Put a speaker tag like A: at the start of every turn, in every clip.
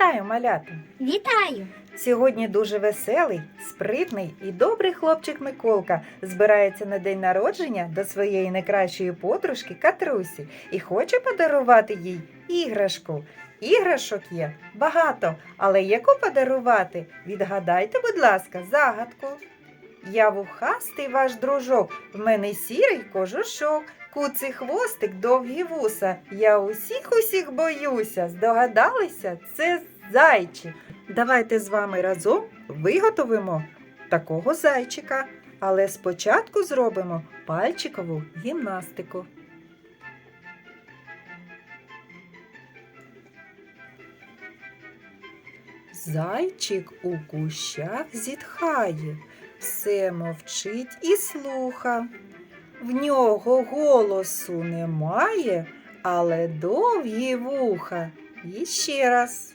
A: малята!
B: Вітаю!
A: Сьогодні дуже веселий, спритний і добрий хлопчик Миколка збирається на день народження до своєї найкращої подружки Катрусі і хоче подарувати їй іграшку. Іграшок є багато, але яку подарувати? Відгадайте, будь ласка, загадку. Я вухастий ваш дружок, в мене сірий кожушок, куций хвостик, довгі вуса. Я усіх усіх боюся. Здогадалися? Це зайчик. Давайте з вами разом виготовимо такого зайчика, але спочатку зробимо пальчикову гімнастику. Зайчик у кущах зітхає, все мовчить і слуха. В нього голосу немає, але довгі вуха. І ще раз.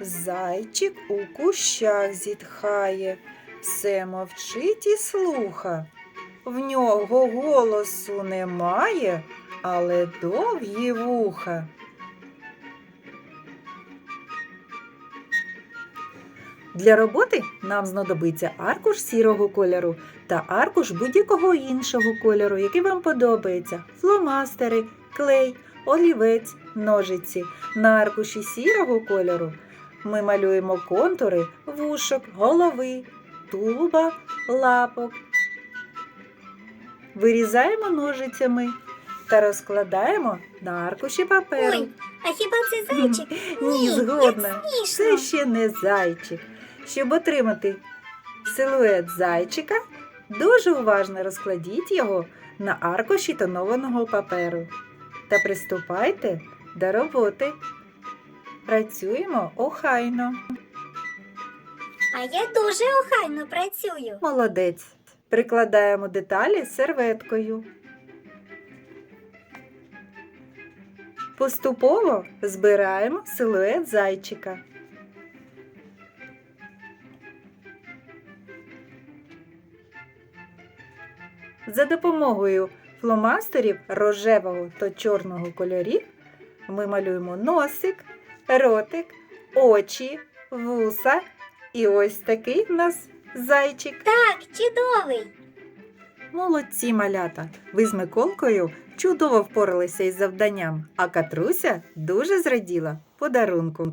A: Зайчик у кущах зітхає, все мовчить і слуха. В нього голосу немає, але довгі вуха. Для роботи нам знадобиться аркуш сірого кольору та аркуш будь-якого іншого кольору, який вам подобається: фломастери, клей, олівець, ножиці. На аркуші сірого кольору ми малюємо контури вушок, голови, тулуба, лапок. Вирізаємо ножицями та розкладаємо на аркуші паперу.
B: Ой, а хіба це зайчик?
A: Ні, згодна. Це ще не зайчик. Щоб отримати силует зайчика, дуже уважно розкладіть його на аркуші тонованого паперу. Та приступайте до роботи. Працюємо охайно.
B: А я дуже охайно працюю.
A: Молодець. Прикладаємо деталі серветкою. Поступово збираємо силует зайчика. За допомогою фломастерів рожевого та чорного кольорів ми малюємо носик, ротик, очі, вуса. І ось такий в нас зайчик.
B: Так, чудовий.
A: Молодці малята! Ви з Миколкою чудово впоралися із завданням, а Катруся дуже зраділа подарунку.